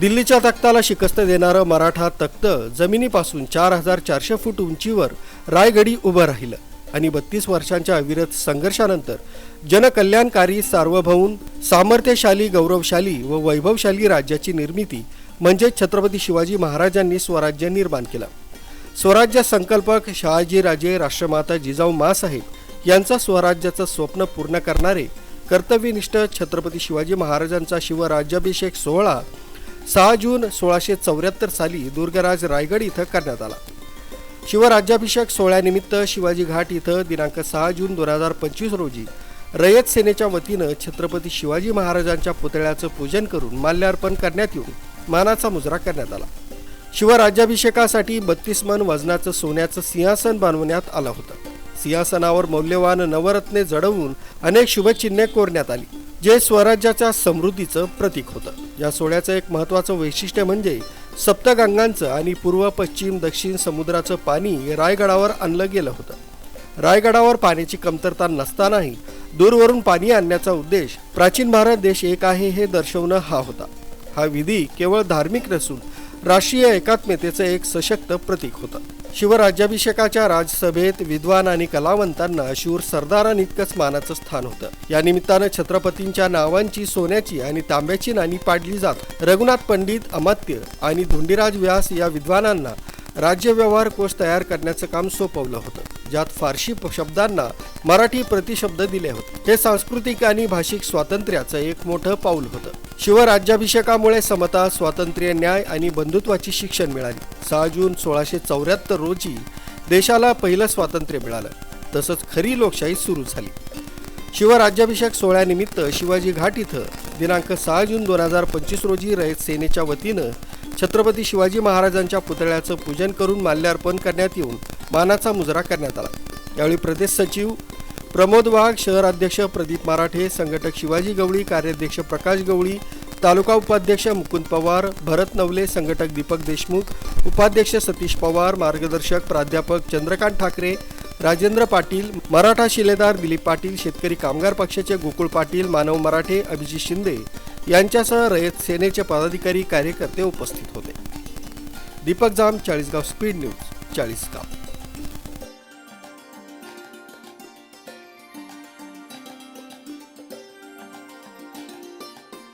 दिल्लीच्या तख्ताला शिकस्त देणारं मराठा तख्त जमिनीपासून चार हजार चारशे फूट उंचीवर रायगडी उभं राहिलं आणि बत्तीस वर्षांच्या अविरत संघर्षानंतर जनकल्याणकारी सार्वभौम सामर्थ्यशाली गौरवशाली व वैभवशाली राज्याची निर्मिती म्हणजे छत्रपती शिवाजी महाराजांनी स्वराज्य निर्माण केलं. स्वराज्य संकल्पक शहाजीराजे राष्ट्रमाता जिजाऊ मासाहेब यांचा स्वराज्याचं स्वप्न पूर्ण करणारे कर्तव्यनिष्ठ छत्रपती शिवाजी महाराजांचा शिवराज्याभिषेक सोहळा सहा जून सोळाशे चौऱ्याहत्तर साली दुर्गराज रायगड इथं करण्यात आला. शिवराज्याभिषेक सोहळ्यानिमित्त शिवाजी घाट इथं दिनांक सहा जून दोन हजार पंचवीस रोजी रयत सेनेच्या वतीनं छत्रपती शिवाजी महाराजांच्या पुतळ्याचं पूजन करून माल्यार्पण करण्यात येऊन मानाचा मुजरा करण्यात आला. शिवराज्याभिषेकासाठी बत्तीस मन वजनाचं सोन्याचं सिंहासन बांधवण्यात आलं होतं. सिंहासनावर मौल्यवान नवरत्ने जडवून अनेक शुभचिन्हे कोरण्यात आली जे स्वराज्याच्या समृद्धीचं प्रतीक होतं. या सोहळ्याचं एक महत्त्वाचं वैशिष्ट्य म्हणजे सप्तगंगांचं आणि पूर्व पश्चिम दक्षिण समुद्राचं पाणी रायगडावर आणलं गेलं होतं. रायगडावर पाण्याची कमतरता नसतानाही दूरवरून पाणी आणण्याचा उद्देश प्राचीन भारत देश एक आहे हे दर्शवणं हा होता. हा विधी केवळ धार्मिक नसून राष्ट्रीय एकात्मतेचं एक सशक्त प्रतीक होतं. शिवराज्याभिषेकाच्या राजसभेत विद्वान आणि कलावंतांना शूर सरदारांइतकंच मानाचं स्थान होतं. या निमित्तानं छत्रपतींच्या नावांची सोन्याची आणि तांब्याची नाणी पाडली जात. रघुनाथ पंडित अमात्य आणि धुंडीराज व्यास या विद्वानांना राज्य व्यवहार कोश तयार करण्याचं काम सोपवलं होतं ज्यात फारशी प- शब्दांना मराठी प्रतिशब्द दिले होते. हे सांस्कृतिक आणि भाषिक स्वातंत्र्याचं एक मोठं पाऊल होतं. शिवराज्याभिषेकामुळे समता स्वातंत्र्य न्याय आणि बंधुत्वाची शिक्षण मिळाली. सहा जून सोळाशे चौऱ्याहत्तर रोजी देशाला पहिलं स्वातंत्र्य मिळालं. तसंच खरी लोकशाही सुरू झाली. शिवराज्याभिषेक सोहळ्यानिमित्त शिवाजी घाट इथं दिनांक सहा जून दोन हजार पंचवीस रोजी रयत सेनेच्या वतीनं छत्रपती शिवाजी महाराजांच्या पुतळ्याचं पूजन करून माल्यार्पण करण्यात येऊन मानाचा मुजरा करण्यात आला. यावेळी प्रदेश सचिव प्रमोद वाघ शहराध्यक्ष प्रदीप मराठे संघटक शिवाजी गवळी कार्याध्यक्ष प्रकाश गवळी तालुका उपाध्यक्ष मुकुंद पवार भरत नवले संघटक दीपक देशमुख उपाध्यक्ष सतीश पवार मार्गदर्शक प्राध्यापक चंद्रकांत ठाकरे राजेंद्र पाटील मराठा शिलेदार दिलीप पाटील शेतकरी कामगार पक्षाचे गोकुळ पाटील मानव मराठे अभिजित शिंदे यांच्यासह रयत सेनेचे पदाधिकारी कार्यकर्ते उपस्थित होते. Deepak Jam Chalisgaon speed news Chalisgaon.